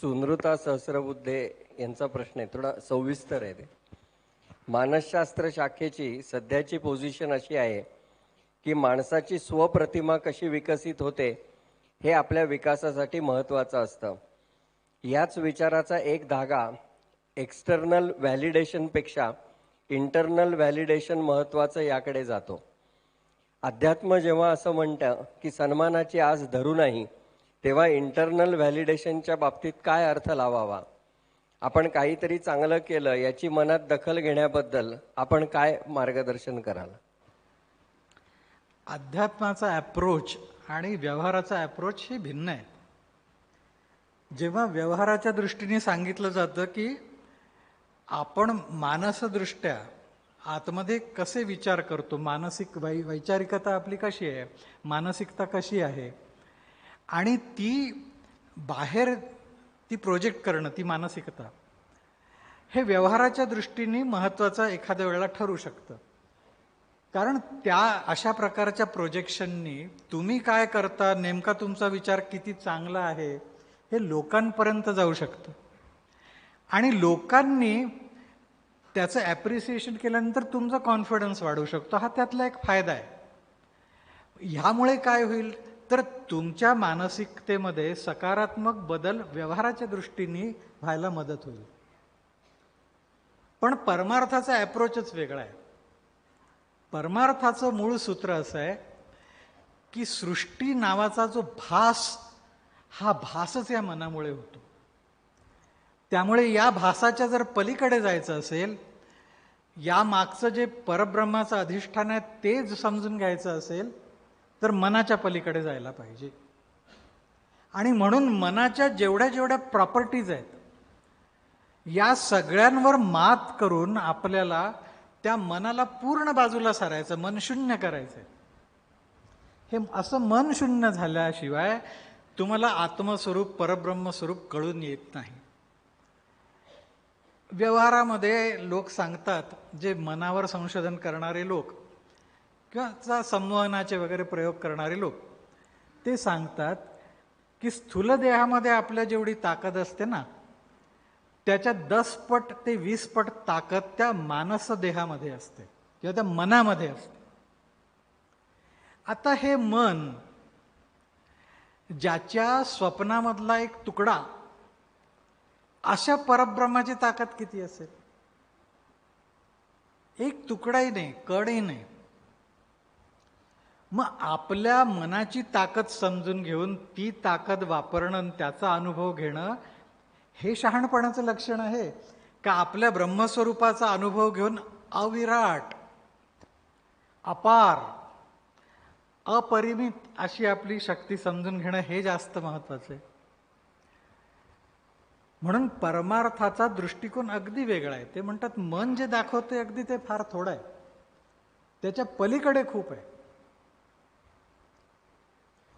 सुनृता सहस्रबुद्धे यांचा प्रश्न आहे. थोडा सविस्तर आहे ते. मानसशास्त्र शाखेची सध्याची पोझिशन अशी आहे की माणसाची स्वप्रतिमा कशी विकसित होते हे आपल्या विकासासाठी महत्त्वाचं असतं. याच विचाराचा एक धागा एक्सटर्नल व्हॅलिडेशनपेक्षा इंटरनल व्हॅलिडेशन महत्त्वाचं याकडे जातो. अध्यात्म जेव्हा असं म्हणतं की सन्मानाची आज धरू नाही तेव्हा इंटरनल व्हॅलिडेशनच्या बाबतीत काय अर्थ लावावा? आपण काहीतरी चांगलं केलं याची मनात दखल घेण्याबद्दल आपण काय मार्गदर्शन कराल? अध्यात्माचा ॲप्रोच आणि व्यवहाराचा ॲप्रोच हे भिन्न आहे जेव्हा व्यवहाराच्या दृष्टीने सांगितलं जातं की आपण मानसदृष्ट्या आतमध्ये कसे विचार करतो? मानसिक वै वैचारिकता आपली कशी आहे? मानसिकता कशी आहे? आणि ती बाहेर ती प्रोजेक्ट करणं ती मानसिकता हे व्यवहाराच्या दृष्टीने महत्त्वाचं एखाद्या वेळेला ठरू शकतं. कारण त्या अशा प्रकारच्या प्रोजेक्शननी तुम्ही काय करता नेमका तुमचा विचार किती चांगला आहे हे लोकांपर्यंत जाऊ शकतं. आणि लोकांनी त्याचं ॲप्रिसिएशन केल्यानंतर तुमचा कॉन्फिडन्स वाढू शकतो. हा त्यातला एक फायदा आहे. ह्यामुळे काय होईल? तर तुमच्या मानसिकतेमध्ये सकारात्मक बदल व्यवहाराच्या दृष्टीने व्हायला मदत होईल. पण परमार्थाचा ॲप्रोचच वेगळा आहे. परमार्थाचं मूळ सूत्र असं आहे की सृष्टी नावाचा जो भास हा भासच या मनामुळे होतो. त्यामुळे या भासाच्या जर पलीकडे जायचं असेल या मागचं जे परब्रह्माचं अधिष्ठान आहे तेच समजून घ्यायचं असेल तर मनाच्या पलीकडे जायला पाहिजे. आणि म्हणून मनाच्या जेवढ्या जेवढ्या प्रॉपर्टीज आहेत या सगळ्यांवर मात करून आपल्याला त्या मनाला पूर्ण बाजूला सारायचं मन शून्य करायचं हे असं मन शून्य झाल्याशिवाय तुम्हाला आत्मस्वरूप परब्रह्मस्वरूप कळून येत नाही. व्यवहारामध्ये लोक सांगतात जे मनावर संशोधन करणारे लोक किंवा चा वगैरे प्रयोग करणारे लोक ते सांगतात की स्थूल देहामध्ये आपल्या जेवढी ताकद असते ना त्याच्या दस पट ते वीस पट ताकद त्या मानस देहामध्ये असते किंवा त्या मनामध्ये असते. आता हे मन ज्याच्या स्वप्नामधला एक तुकडा अशा परब्रह्माची ताकद किती असेल? एक तुकडाही नाही कडही नाही. मग आपल्या मनाची ताकद समजून घेऊन ती ताकद वापरणं आणि त्याचा अनुभव घेणं हे शहाणपणाचं लक्षण आहे. का आपल्या ब्रह्मस्वरूपाचा अनुभव घेऊन अविराट अपार अपरिमित अशी आपली शक्ती समजून घेणं हे जास्त महत्वाचं आहे. म्हणून परमार्थाचा दृष्टिकोन अगदी वेगळा आहे. ते म्हणतात मन जे दाखवते अगदी ते फार थोडं आहे. त्याच्या पलीकडे खूप आहे.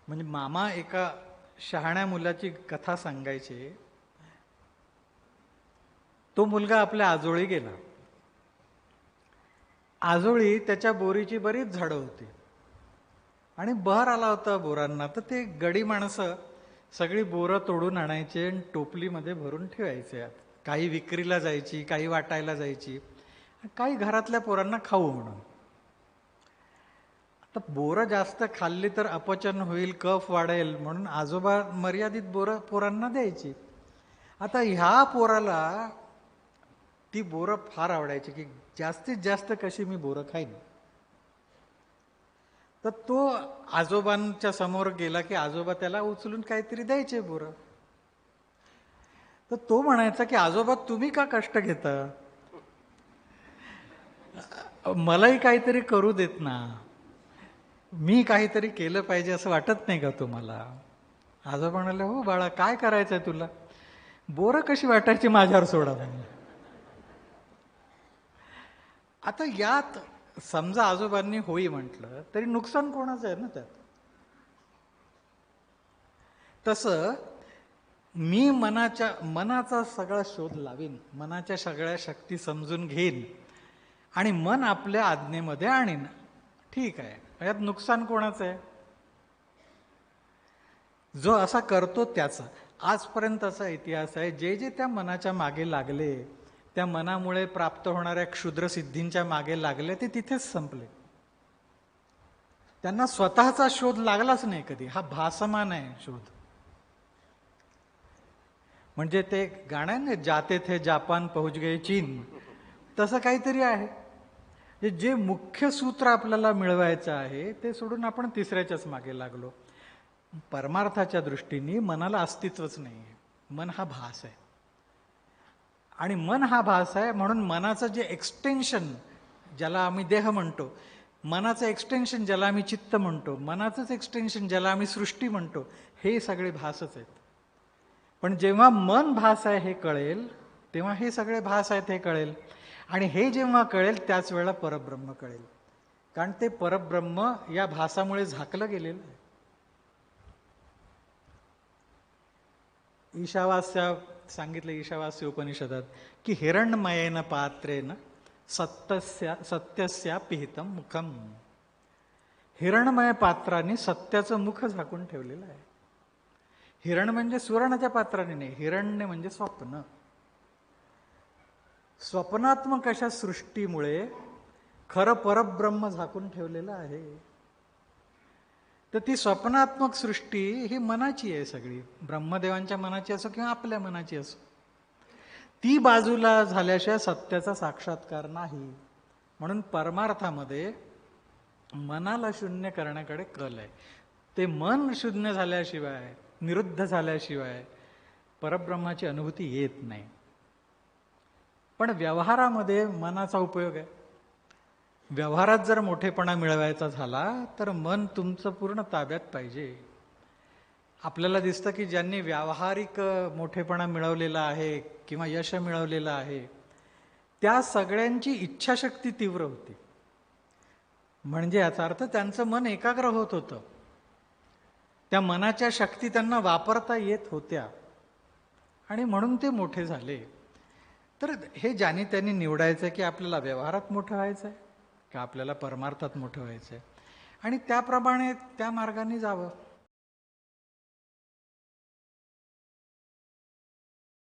म्हणजे मामा एका शहाण्या मुलाची कथा सांगायचे. तो मुलगा आपल्या आजोळी गेला. आजोळी त्याच्या बोरीची बरीच झाडं होती. आणि बहर आला होता बोरांना. तर ते गडी माणसं सगळी बोरं तोडून आणायचे आणि टोपलीमध्ये भरून ठेवायचे. काही विक्रीला जायची काही वाटायला जायची. काही घरातल्या पोरांना खाऊ म्हणून. आता बोरं जास्त खाल्ली तर अपचन होईल कफ वाढेल म्हणून आजोबा मर्यादित बोरं पोरांना द्यायची. आता ह्या पोराला ती बोरं फार आवडायची की जास्तीत जास्त कशी मी बोरं खाईन. तर तो आजोबांच्या समोर गेला की आजोबा त्याला उचलून काहीतरी द्यायचे बोरं. तर तो म्हणायचा की आजोबा तुम्ही का कष्ट घेता? मलाही काहीतरी करू देत ना. मी काहीतरी केलं पाहिजे असं वाटत नाही का तुम्हाला? आजोबा म्हणाले हो बाळा काय करायचं आहे तुला? बोरं कशी वाटायची माझ्यावर सोडा म्हणे. आता यात समजा आजोबांनी होई म्हटलं तरी नुकसान कोणाचं आहे ना त्यात? तसं मी मनाच्या मनाचा सगळा शोध लावीन मनाच्या सगळ्या शक्ती समजून घेईन आणि मन आपल्या आज्ञेमध्ये आणीन. ठीक आहे. यात नुकसान कोणाचं आहे? जो असा करतो त्याचा. आजपर्यंत असा इतिहास आहे जे जे त्या मनाच्या मागे लागले त्या मनामुळे प्राप्त होणाऱ्या क्षुद्र सिद्धींच्या मागे लागले ते तिथेच संपले. त्यांना स्वतःचा शोध लागलाच नाही कधी. हा भासमान आहे शोध. म्हणजे ते गाणं जाते थे जापान पहुंच गए चीन. तसं काहीतरी आहे. जे- जे मुख्य सूत्र आपल्याला मिळवायचं आहे ते सोडून आपण तिसऱ्याच्याच मागे लागलो. परमार्थाच्या दृष्टीने मनाला अस्तित्वच नाही आहे मन हा भास आहे. आणि मन हा भास आहे म्हणून मनाचं जे एक्सटेन्शन ज्याला आम्ही देह म्हणतो मनाचं एक्सटेन्शन ज्याला आम्ही चित्त म्हणतो मनाचंच एक्सटेन्शन ज्याला आम्ही सृष्टी म्हणतो हे सगळे भासच आहेत. पण जेव्हा मन भास आहे हे कळेल तेव्हा हे सगळे भास आहेत हे कळेल. आणि हे जेव्हा कळेल त्याच वेळेला परब्रह्म कळेल. कारण ते परब्रह्म या भासामुळे झाकलं गेलेलं आहे. ईशावास्या सांगितलं ईशावास्य उपनिषदात की हिरणमयेन पात्रेन सत्यस्या सत्यस्या पिहितम मुखम. हिरणमय पात्राने सत्याचं मुख झाकून ठेवलेलं आहे. हिरण म्हणजे सुवर्णाच्या पात्राने नाही हिरण्य म्हणजे स्वप्न. स्वप्नात्मक अशा सृष्टीमुळे खरं परब्रह्म झाकून ठेवलेलं आहे. तर ती स्वप्नात्मक सृष्टी ही मनाची आहे सगळी. ब्रह्मदेवांच्या मनाची असो किंवा आपल्या मनाची असो. ती बाजूला झाल्याशिवाय सत्याचा साक्षात्कार नाही. म्हणून परमार्थामध्ये मनाला शून्य करण्याकडे कल आहे. ते मन शून्य झाल्याशिवाय निरुद्ध झाल्याशिवाय परब्रह्माची अनुभूती येत नाही. पण व्यवहारामध्ये मनाचा उपयोग आहे. व्यवहारात जर मोठेपणा मिळवायचा झाला तर मन तुमचं पूर्ण ताब्यात पाहिजे. आपल्याला दिसतं की ज्यांनी व्यावहारिक मोठेपणा मिळवलेला आहे किंवा यश मिळवलेलं आहे त्या सगळ्यांची इच्छाशक्ती तीव्र होती. म्हणजे याचा अर्थ त्यांचं मन एकाग्र होत होतं. त्या मनाच्या शक्ती त्यांना वापरता येत होत्या. आणि म्हणून ते मोठे झाले. तर हे ज्याने त्यांनी निवडायचं आहे की आपल्याला व्यवहारात मोठं व्हायचं आहे का आपल्याला परमार्थात मोठं व्हायचं आहे आणि त्याप्रमाणे त्या मार्गाने जावं.